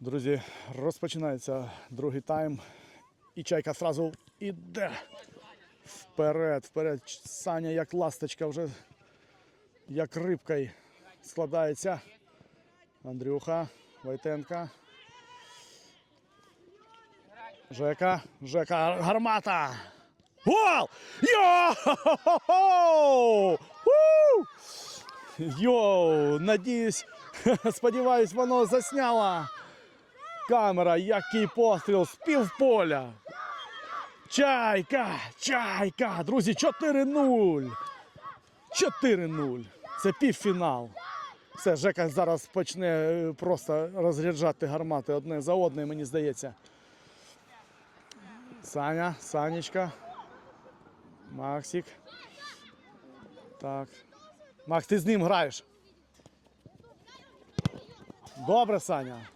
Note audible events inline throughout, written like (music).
Друзі, розпочинається другий тайм. І чайка одразу іде вперед, вперед. Саня як ласточка вже як рибкою складається. Андрюха, Войтенка. Жека, Жека, гармата. Гол! Йо! Йоу! Надіюсь, (laughs) сподіваюсь, воно засняло. Камера, який постріл з півполя. Чайка! Чайка! Друзі, 4-0. 4-0. Це півфінал. Все, Жека зараз почне е, просто розряджати гармати одне за одне, мені здається. Саня, Санечка. Максик. Так. Макс, ти з ним граєш. Добре, Саня.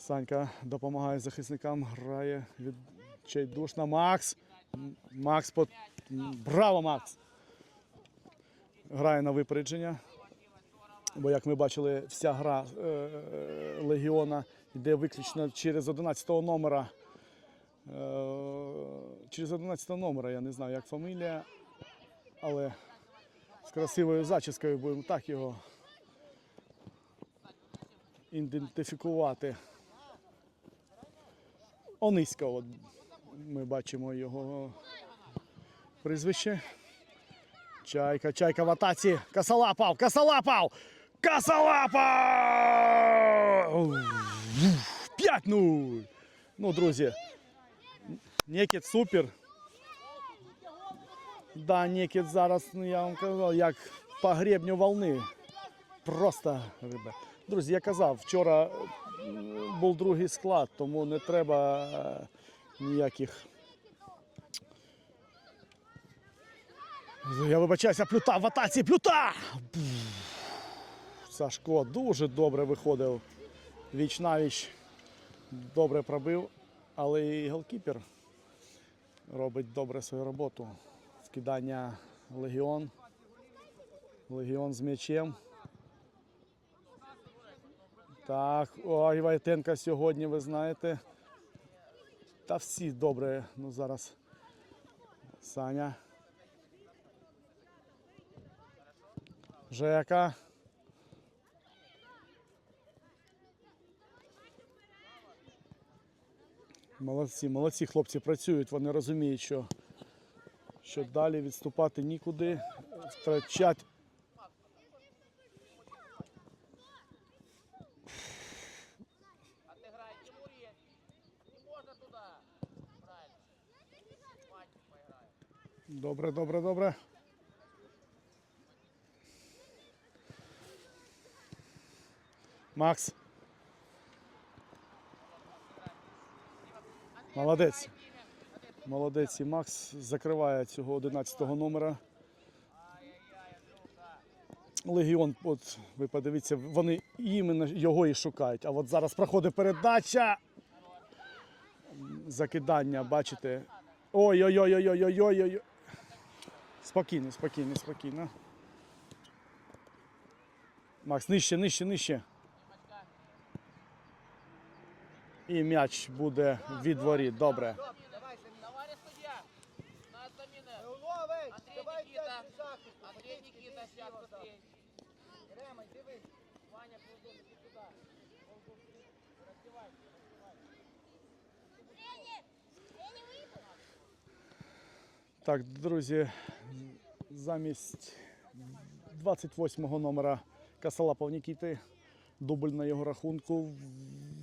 Санька допомагає захисникам, грає відчайдушно. Макс. Макс по... Браво, Макс! Грає на випередження. Бо, як ми бачили, вся гра е, е, Легіона йде виключно через 11 номера. Е, через 11 номера, я не знаю, як фамілія, але з красивою зачіскою будемо так його ідентифікувати. Онисько, от ми бачимо його прізвище. Чайка, чайка в атаці. Косолапав, косолапав! Косолапав! 5-0! Ну, друзі, Некіт супер. Да, Некіт зараз, ну я вам казав, як по гребню волни. Просто риба. Друзі, я казав, вчора е, був другий склад, тому не треба е, ніяких. Я вибачаюся, плюта в атаці, плюта! Сашко дуже добре виходив. Віч навіч добре пробив, але і голкіпер робить добре свою роботу. Скидання легіон. Легіон з м'ячем. Так, ой, Вайтенка сьогодні, ви знаєте. Та всі добре. Ну зараз. Саня. Жека. Молодці, молодці хлопці працюють, вони розуміють, що, що далі відступати нікуди, втрачати. Добре, добре, добре. Макс. Молодець. Молодець. І Макс закриває цього 11 номера. Легіон, от ви подивіться, вони іменно його і шукають. А от зараз проходить передача. Закидання, бачите. Ой-ой-ой-ой-ой-ой-ой. Спокійно, спокійно, спокійно. Макс, нижче, нижче, нижче. І м'яч буде від воріт. Добре. Так, друзі, замість 28-го номера Касалапов Нікіти, дубль на його рахунку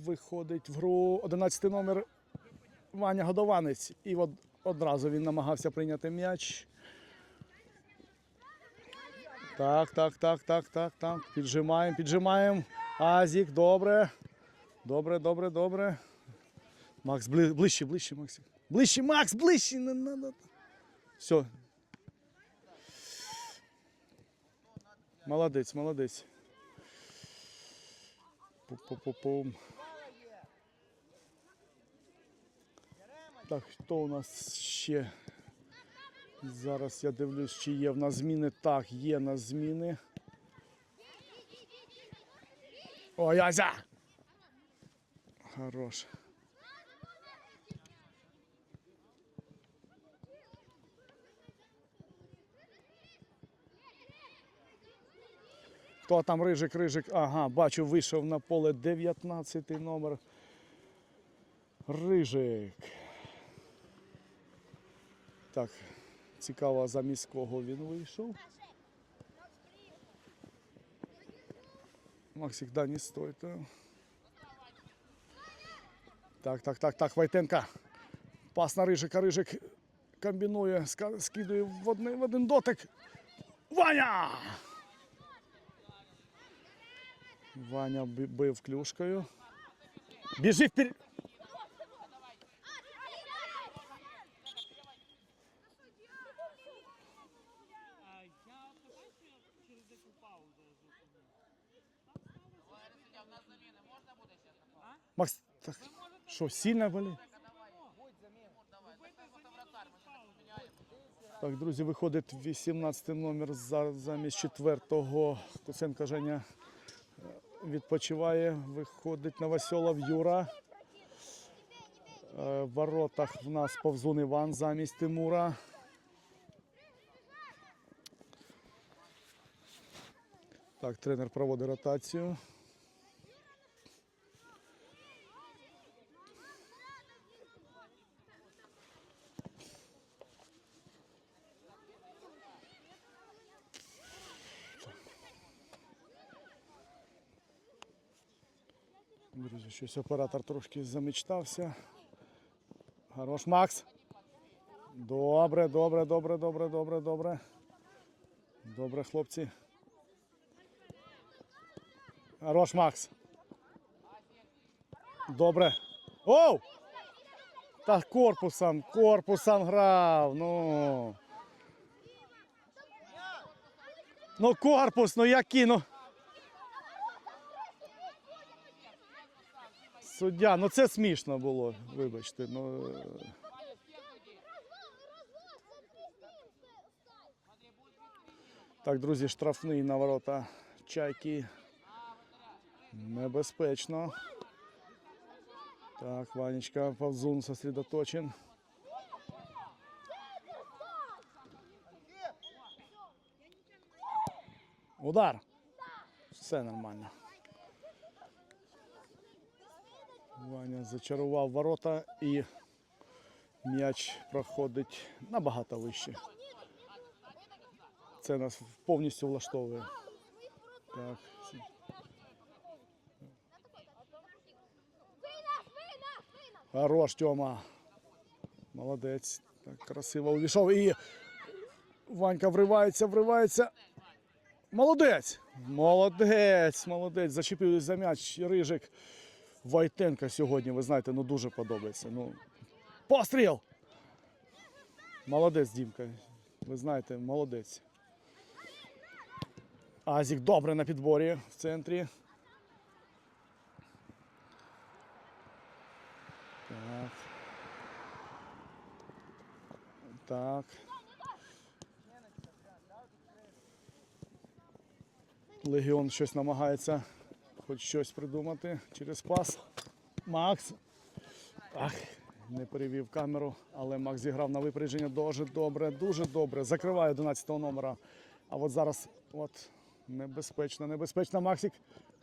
виходить в гру 11 номер Ваня Годованець. І от одразу він намагався прийняти м'яч. Так, так, так, так, так, так. Піджимаємо, піджимаємо. Азік, добре. Добре, добре, добре. Макс, ближче, ближче, Максик. Ближче, Макс, ближче. Все. Молодець, молодець. Пу-пу-пу-пум. Так, хто у нас ще? Зараз я дивлюсь, чи є в нас зміни. Так, є в нас зміни. Ой, Ася! Хорош. Хто там рижик, рижик? Ага, бачу, вийшов на поле 19 номер. Рижик. Так, цікаво, замість кого він вийшов. Максик, да, не стоит. а. Так, так, так, так, Войтенка. Пас на Рижика, Рижик комбінує, скидує в, одне, в один дотик. Ваня! Ваня би- бив клюшкою. Біжи вперед! Макс, так, що, сильно болить? Так, друзі, виходить 18 номер за, замість четвертого. Куценко Женя відпочиває. Виходить Новоселов Юра. Е, В воротах в нас Повзун Іван замість Тимура. Так, тренер проводить ротацію. Друзі, щось оператор трошки замечтався. Хорош, Макс. Добре, добре, добре, добре, добре, добре. Добре, хлопці. Хорош, Макс. Добре. Оу! Та корпусом, корпусом грав. Ну. Ну, корпус, ну який, ну. Суддя, ну це смішно було, вибачте. Ну, е, так, друзі, штрафний на ворота чайки. Небезпечно. Так, Ванечка, Павзун сосредоточен. Удар. Все нормально. Ваня зачарував ворота і м'яч проходить набагато вище. Це нас повністю влаштовує. Так. Хорош, Тьома. Молодець. Так, красиво увійшов. І Ванька вривається, вривається. Молодець! Молодець, молодець. Зачепив за м'яч Рижик. Войтенка сьогодні, ви знаєте, ну дуже подобається. Ну, постріл! Молодець, Дімка. Ви знаєте, молодець. Азік добре на підборі в центрі. Так. Так. Легіон щось намагається хоч щось придумати через пас. Макс. Ах, не перевів камеру, але Макс зіграв на випередження дуже добре, дуже добре. Закриває 11 номера. А от зараз от небезпечно, небезпечно, Максик.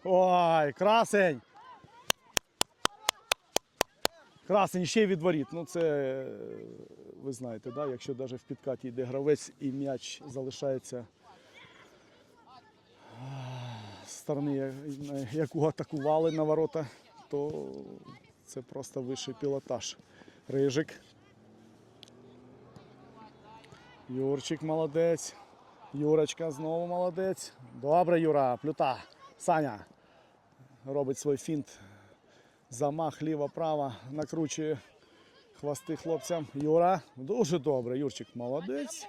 Ой, красень! Красень ще й від воріт. Ну це ви знаєте, да? якщо навіть в підкаті йде гравець і м'яч залишається з сторони, яку атакували на ворота, то це просто вищий пілотаж. Рижик. Юрчик молодець. Юрочка знову молодець. Добре, Юра, плюта. Саня робить свій фінт. Замах ліва-права, накручує хвости хлопцям. Юра, дуже добре. Юрчик, молодець.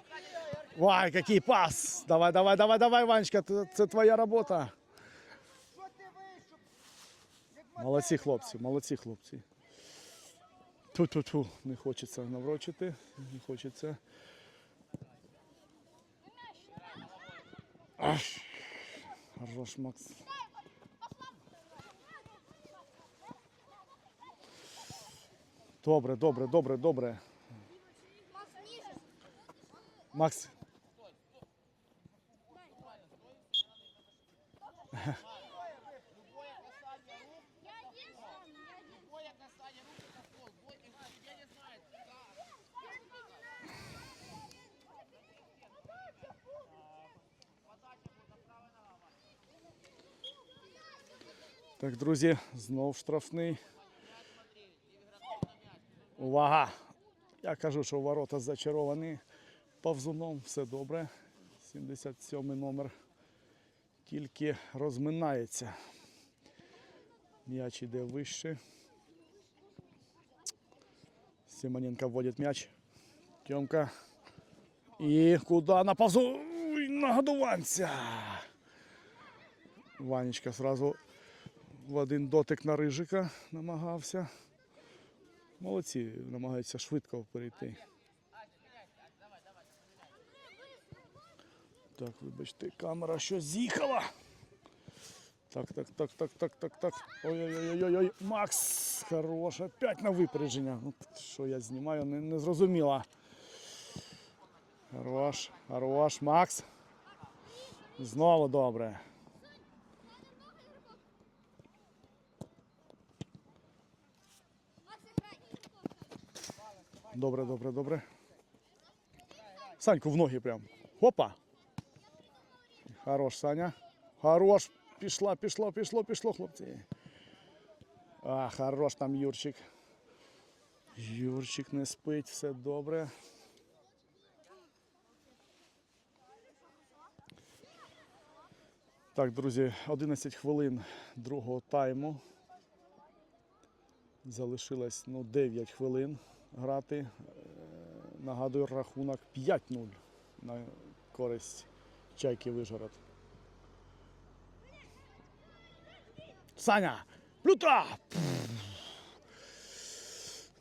Вай, який пас! Давай, давай, давай, давай, Ванечка, це, твоя робота. Молодці хлопці, молодці хлопці. Ту-ту-ту, не хочеться наврочити, не хочеться. Аж. Хорош, Макс. Добре, добре, добре, добре. Макс, так, друзі, знов штрафний. Увага! Я кажу, що ворота зачаровані повзуном, все добре. 77 номер тільки розминається. М'яч іде вище. Симоненко вводить м'яч. Тьомка. І куди на павзу? Ой, Нагодуванця. Ванечка сразу в один дотик на рижика намагався. Молодці, намагаються швидко перейти. Так, вибачте, камера щось з'їхала. Так, так, так, так, так, так, так. Ой-ой-ой-ой-ой. Макс! Хорош, опять на випередження. Ну, що я знімаю, не, не зрозуміло. Хорош, хорош, Макс. Знову добре. Добре, добре, добре. Саньку в ноги прям. Хопа. Хорош, Саня. Хорош. Пішла, пішло, пішло, пішло, хлопці. А, хорош там Юрчик. Юрчик не спить, все добре. Так, друзі, 11 хвилин другого тайму. Залишилось ну, 9 хвилин грати. Е, Нагадую, рахунок 5-0 на користь Чайки Вижгород. Саня! Плюта!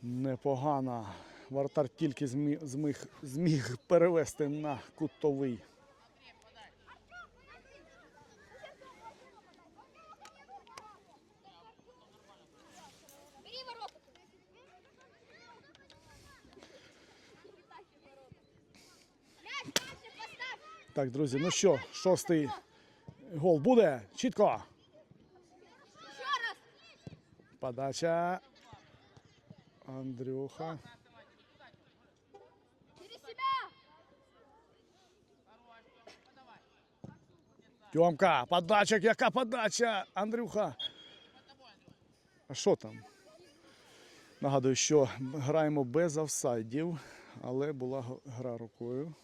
Непогано. Вартар тільки зміг, зміг перевести на кутовий. Бери ворота. Мяч дальше поставь. Так, друзі, ну що, шостий гол буде? Чітко. Подача. Андрюха. Тьомка, подача, яка подача? Андрюха. А що там? Нагадую, що граємо без офсайдів, але була гра рукою.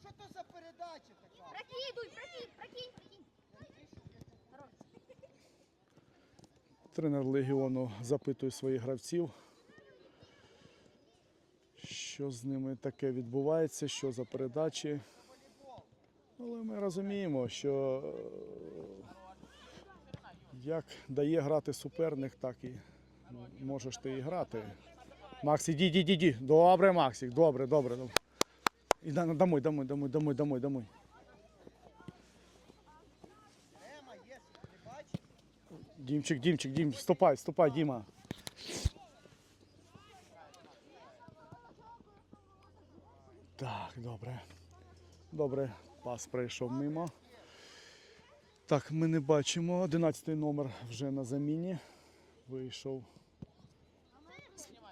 Що то за передача така? Прокидывай, прокинь, прокинь, прокинь. Хорош. Тренер Легіону запитує своїх гравців, що з ними таке відбувається, що за передачі. Але ми розуміємо, що е, як дає грати суперник, так і можеш ти і грати. Макс, іди, іди, іди, іди. Добре, Максик, добре, добре. добре. І да- домой, домой, домой, домой, домой, домой. Ема є, не бачиш? Дімчик, Дімчик, Дім, вступай, вступай, Діма. Так, добре. Добре, пас пройшов мимо. Так, ми не бачимо. 11 номер вже на заміні. Вийшов.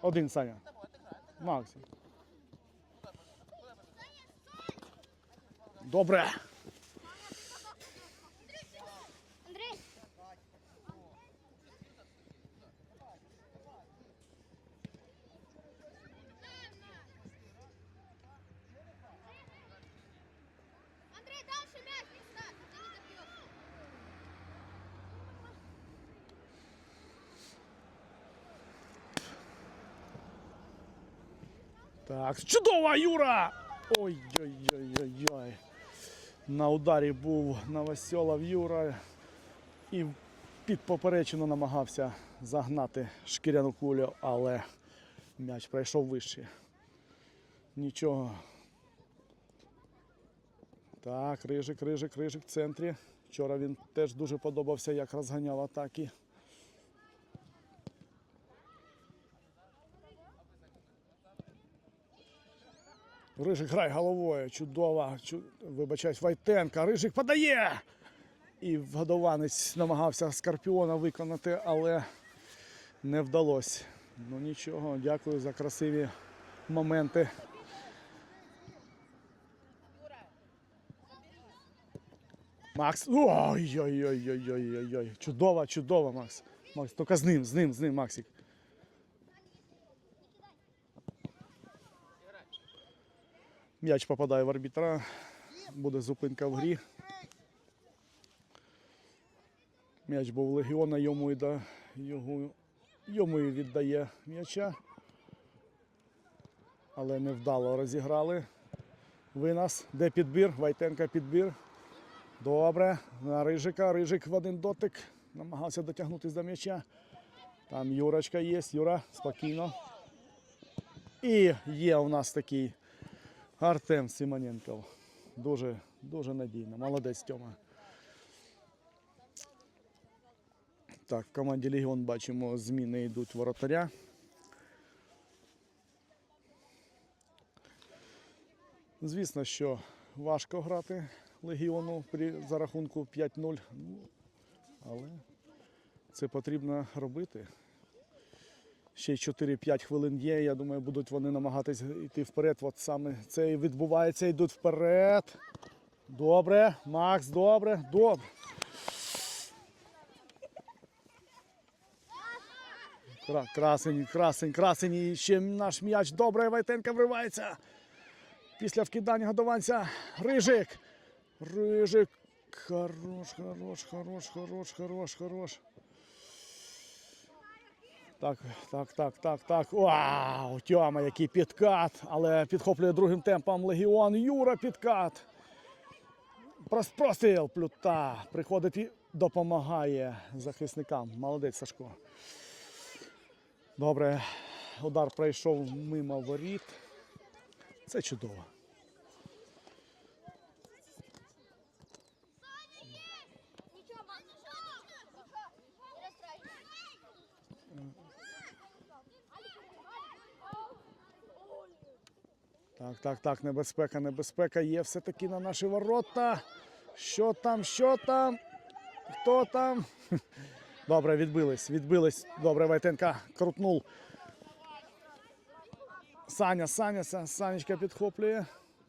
Один Саня. Максим. Добре. Так, чудова Юра! Ой-ой-ой-ой-ой. На ударі був Новосьолов Юра і під поперечину намагався загнати шкіряну кулю, але м'яч пройшов вище. Нічого. Так, рижик, рижик, рижик в центрі. Вчора він теж дуже подобався, як розганяв атаки. Рижик грай головою. Чудово. Чу... Вибачаюсь, Вайтенка. Рижик подає. І вгодованець намагався Скорпіона виконати, але не вдалося. Ну нічого, дякую за красиві моменти. Макс. Ой-ой-ой-ой-ой-ой. Чудово, чудово, Макс. Макс, тільки з ним, з ним, з ним, Максик. М'яч попадає в арбітра. Буде зупинка в грі. М'яч був легіона, йому і да, його, йому і віддає м'яча. Але невдало розіграли. Винос. Де підбір? Вайтенка підбір. Добре. На Рижика. Рижик в один дотик. Намагався дотягнутися до м'яча. Там Юрочка є. Юра, спокійно. І є у нас такий Артем Симоненков. Дуже, дуже надійно. Молодець Тьома. Так, в команді Легіон бачимо, зміни йдуть воротаря. Звісно, що важко грати Легіону при за рахунку 5-0. Ну, але це потрібно робити. Ще 4-5 хвилин є. Я думаю, будуть вони намагатись йти вперед. От саме це і відбувається, йдуть вперед. Добре, Макс, добре, добре. Красень, красень, красень. І ще наш м'яч. Добре, Вайтенка вривається. Після вкидання годованця. Рижик. Рижик. Хорош, хорош, хорош, хорош, хорош, хорош. Так, так, так, так, так. Вау! Тьома, який підкат. Але підхоплює другим темпом Легіон. Юра підкат. Прос- плюта. Приходить і допомагає захисникам. Молодець Сашко. Добре. Удар пройшов мимо воріт. Це чудово. Так, так, так, небезпека, небезпека є все-таки на наші ворота. Що там, що там? Хто там? (laughs) Добре, відбились, відбились. Добре, Вайтенка крутнув. Саня, Саня, Санечка підхоплює.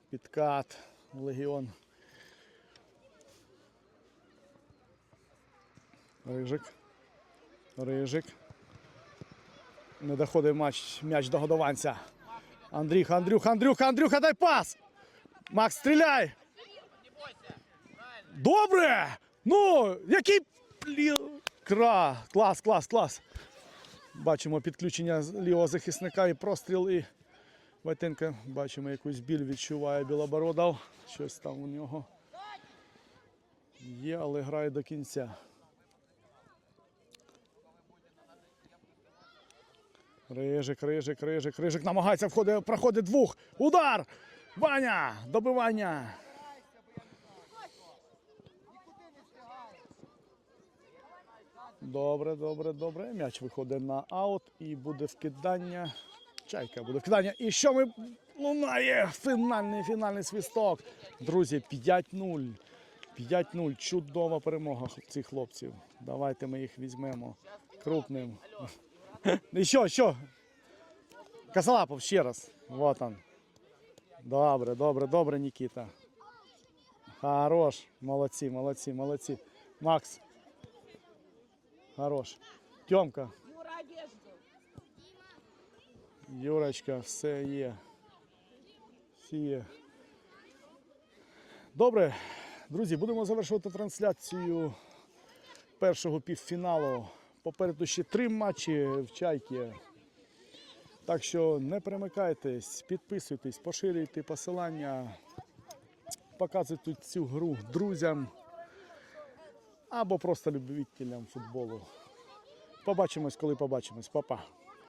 Підкат. Легіон. Рижик. Рижик. Не доходить м'яч до годованця. Андрюха, Андрюха, Андрюха, Андрюха, дай пас! Макс, стріляй! Добре! Ну, який Кра! Клас, клас, клас. Бачимо підключення лівого захисника і простріл. І Вайтенка, бачимо, якусь біль відчуває Білобородов. Щось там у нього є, але грає до кінця. Рижик, рижик, рижик, рижик намагається входить, проходить двох. Удар! Ваня! Добивання! Добре, добре, добре. М'яч виходить на аут і буде вкидання. Чайка буде вкидання. І що ми лунає? Фінальний фінальний свисток. Друзі, 5-0. 5-0. Чудова перемога цих хлопців. Давайте ми їх візьмемо крупним. (laughs) Що, що? Косолапов ще раз. Вот он. Добре, добре, добре, Нікіта. Хорош. Молодці, молодці, молодці. Макс. Хорош. Тьомка. Юра, одежду. Юрочка, все є. Всі є. Добре, друзі, будемо завершувати трансляцію першого півфіналу. Попереду ще три матчі в чайки. Так що не перемикайтесь, підписуйтесь, поширюйте посилання, показуйте цю гру друзям або просто любителям футболу. Побачимось, коли побачимось. Па-па.